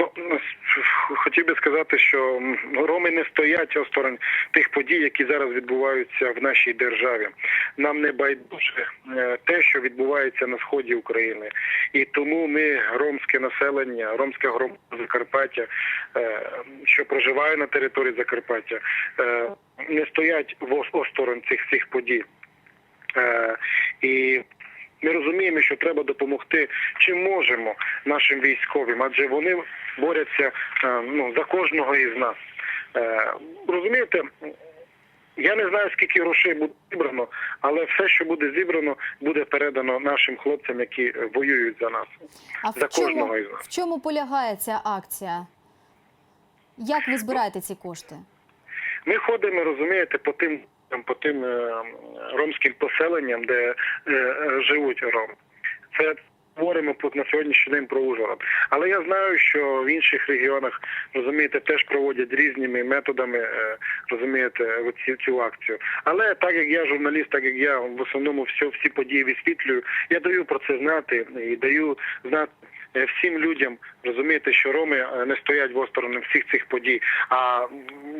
Ну, ну, хотів би сказати, що роми не стоять осторонь тих подій, які зараз відбуваються в нашій державі. Нам не байдуже е, те, що відбувається на сході України, і тому ми, ромське населення, ромська громада Закарпаття, е, що проживає на території Закарпаття, е, не стоять в ос- осторонь цих цих подій. І ми розуміємо, що треба допомогти чим можемо нашим військовим, адже вони борються е, ну, за кожного із нас. Е, Розумієте, я не знаю, скільки грошей буде зібрано, але все, що буде зібрано, буде передано нашим хлопцям, які е, воюють за нас. А За в чому, кожного із нас. в чому полягає ця акція? Як ви збираєте ці кошти? Ми ходимо, розумієте, по тим по тим е, ромським поселенням, де е, е, живуть роми. Це говоримо на сьогоднішній день про Ужгород. Але я знаю, що в інших регіонах розумієте теж проводять різними методами, розумієте, цю, цю акцію. Але так як я журналіст, так як я в основному все, всі події висвітлюю, я даю про це знати і даю знати. Е, Всім людям розумієте, що роми е, не стоять в осторони всіх цих подій, а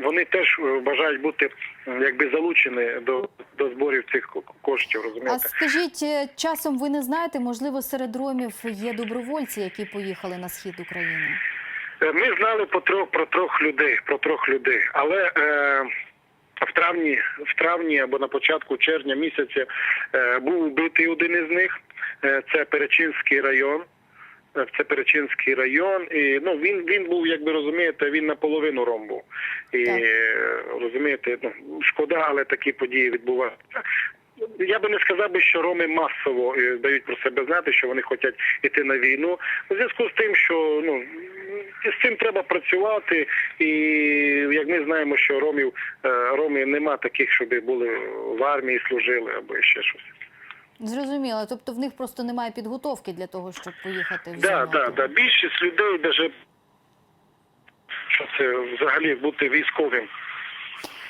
вони теж е, бажають бути якби залучені до, до зборів цих ко- коштів. А скажіть, часом ви не знаєте, можливо, серед ромів є добровольці, які поїхали на схід України? Ми знали по трьох про трьох людей, про трьох людей, але е, в травні, в травні або на початку червня місяця е, був убитий один із них. Е, це Перечинський район. Е, Це Перечинський район, і ну він він був, як ви розумієте, він наполовину ром був. І Так. розумієте, ну шкода, але такі події відбуваються. Я би не сказав би, що роми масово е, дають про себе знати, що вони хочуть йти на війну. У зв'язку з тим, що ну з цим треба працювати, і як ми знаємо, що ромів е, ромів нема таких, щоб були в армії служили або ще щось. Зрозуміло, тобто в них просто немає підготовки для того, щоб поїхати в Да, зону да, да. Більшість людей, навіть що це взагалі бути військовим,